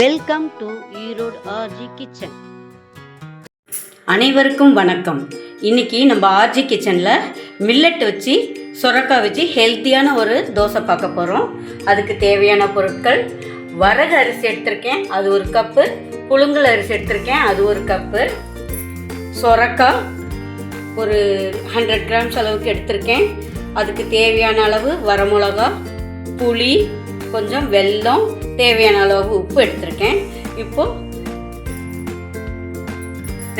Welcome to Erode RG kitchen அனைவருக்கும் வணக்கம். இன்னைக்கு நம்ம ஆர்ஜி கிச்சனில் மில்லட் வச்சு சுரக்காய் வச்சு ஹெல்த்தியான ஒரு தோசை பார்க்க போகிறோம் அதுக்கு தேவையான பொருட்கள் வரகு அரிசி எடுத்திருக்கேன் அது ஒரு கப்பு புழுங்கல் அரிசி எடுத்திருக்கேன் அது ஒரு கப்பு சுரக்காய் ஒரு ஹண்ட்ரட் கிராம்ஸ் அளவுக்கு எடுத்திருக்கேன். அதுக்கு தேவையான அளவு வரமிளகா புளி கொஞ்சம் வெல்லம் தேவையான அளவு உப்பு எடுத்திருக்கேன். இப்போ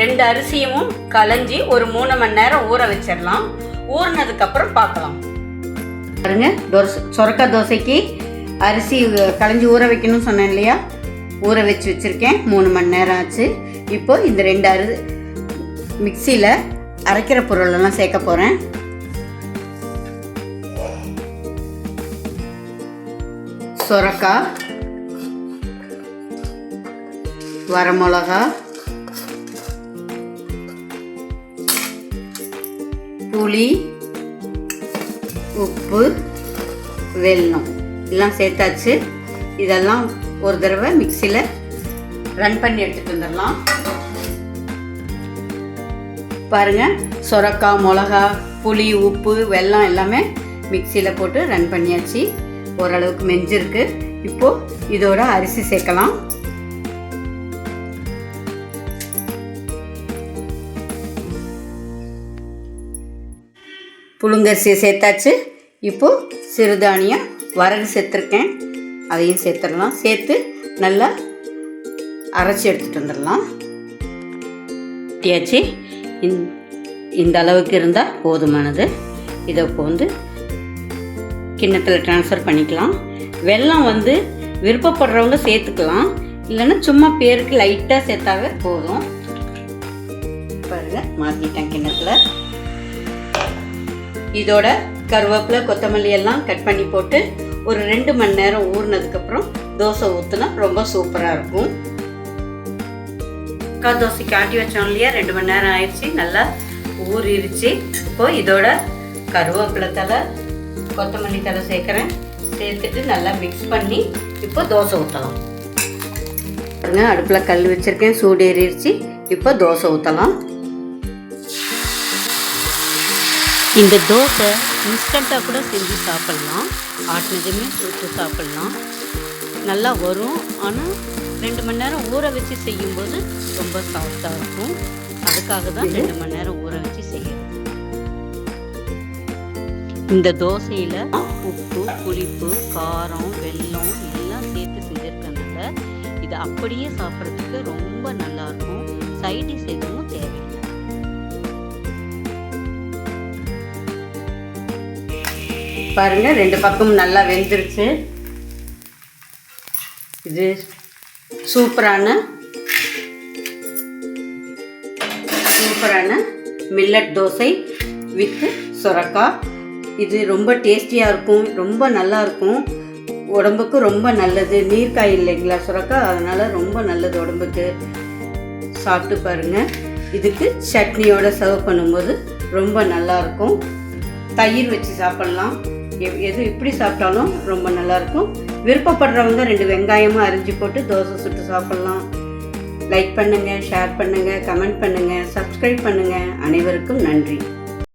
ரெண்டு அரிசியும் களைஞ்சி ஒரு மூணு மணி நேரம் ஊற வச்சிடலாம். ஊறினதுக்கு அப்புறம் பார்க்கலாம். பாருங்க தோசை சொரக்கா தோசைக்கு அரிசி களைஞ்சி ஊற வைக்கணும்னு சொன்னேன் இல்லையா? ஊற வச்சு வச்சுருக்கேன். மூணு மணி நேரம் ஆச்சு. இப்போ இந்த ரெண்டு அரி மிக்சியில் அரைக்கிற பொருளெல்லாம் சேர்க்க போகிறேன் சொரக்காய் வரமிளகா புளி உப்பு வெல்லம் எல்லாம் சேர்த்தாச்சு இதெல்லாம் ஒரு தடவை மிக்சியில் ரன் பண்ணி எடுத்துகிட்டு வந்துடலாம். பாருங்கள் சொரக்காய் மிளகா புளி உப்பு வெல்லம் எல்லாமே மிக்சியில் போட்டு ரன் பண்ணியாச்சு. ஓரளவுக்கு மெஞ்சிருக்கு. இப்போது இதோட அரிசி சேர்க்கலாம். புழுங்கரிசியை சேர்த்தாச்சு. இப்போது சிறுதானியம் வரகு சேர்த்துருக்கேன். அதையும் சேர்த்துடலாம். சேர்த்து நல்லா அரைச்சி எடுத்துகிட்டு வந்துடலாம். ஊற்றியாச்சு இந் இந்த அளவுக்கு இருந்தால் போதுமானது. இதை இப்போ வந்து கிண்ணத்தில் ட்ரான்ஸ்ஃபர் பண்ணிக்கலாம். வெல்லம் வந்து விருப்பப்படுறவங்க சேர்த்துக்கலாம். இல்லைன்னா சும்மா பேருக்கு லைட்டாக சேர்த்தாவே போதும். பாருங்கள் மாற்றிட்டேன் கிண்ணத்தில். இதோட கருவேப்பிலை கொத்தமல்லி எல்லாம் கட் பண்ணி போட்டு ஒரு ரெண்டு மணி நேரம் ஊறினதுக்கப்புறம் தோசை ஊற்றுனா ரொம்ப சூப்பராக இருக்கும். அக்கா தோசைக்கு ஆட்டி வச்சோம் இல்லையா? ரெண்டு மணி நேரம் ஆயிடுச்சு. நல்லா ஊறிடுச்சு இப்போ இதோட கருவேப்பிலை தலை கொத்தமல்லி தலை சேர்க்குறேன். சேர்த்துட்டு நல்லா மிக்ஸ் பண்ணி இப்போ தோசை ஊற்றலாம் பாருங்க அடுப்பில் கல் வச்சுருக்கேன் சூடு ஏறிடுச்சு. இப்போ தோசை ஊற்றலாம் இந்த தோசை இன்ஸ்டண்ட்டாக கூட செஞ்சு சாப்பிட்லாம். ஆட்டினதுமே சுட்டு சாப்பிட்லாம். நல்லா வரும். ஆனால் ரெண்டு மணி நேரம் ஊற வச்சு செய்யும்போது ரொம்ப சாஃப்டாக இருக்கும். அதுக்காக தான் ரெண்டு மணி நேரம் ஊற வச்சு செய்யறது இந்த தோசையில் உப்பு புளிப்பு காரம் வெல்லம் எல்லாம் சேர்த்து செஞ்சுருக்கனால இது அப்படியே சாப்பிட்றதுக்கு ரொம்ப நல்லாயிருக்கும். சைடிஷ் எதுவும் தேவையில்லை. பாருங்க ரெண்டு பக்கமும் நல்லா வெந்துருச்சு. இது சூப்பரான சூப்பரான மில்லட் தோசை வித் சுரக்காய் இது ரொம்ப டேஸ்டியாக இருக்கும் ரொம்ப நல்லாயிருக்கும் உடம்புக்கு ரொம்ப நல்லது. நீர்க்காய் இல்லைங்களா சுரக்கா? அதனால் ரொம்ப நல்லது உடம்புக்கு. சாப்பிட்டு பாருங்கள் இதுக்கு சட்னியோட சர்வ் பண்ணும்போது ரொம்ப நல்லா இருக்கும். தயிர் வச்சு சாப்பிட்லாம். எது இப்படி சாப்பிட்டாலும் ரொம்ப நல்லாயிருக்கும் விருப்பப்படுறவங்க ரெண்டு வெங்காயமும் அரிஞ்சு போட்டு தோசை சுட்டு சாப்பிட்லாம். லைக் பண்ணுங்கள் ஷேர் பண்ணுங்கள் கமெண்ட் பண்ணுங்கள் சப்ஸ்கிரைப் பண்ணுங்கள் அனைவருக்கும் நன்றி.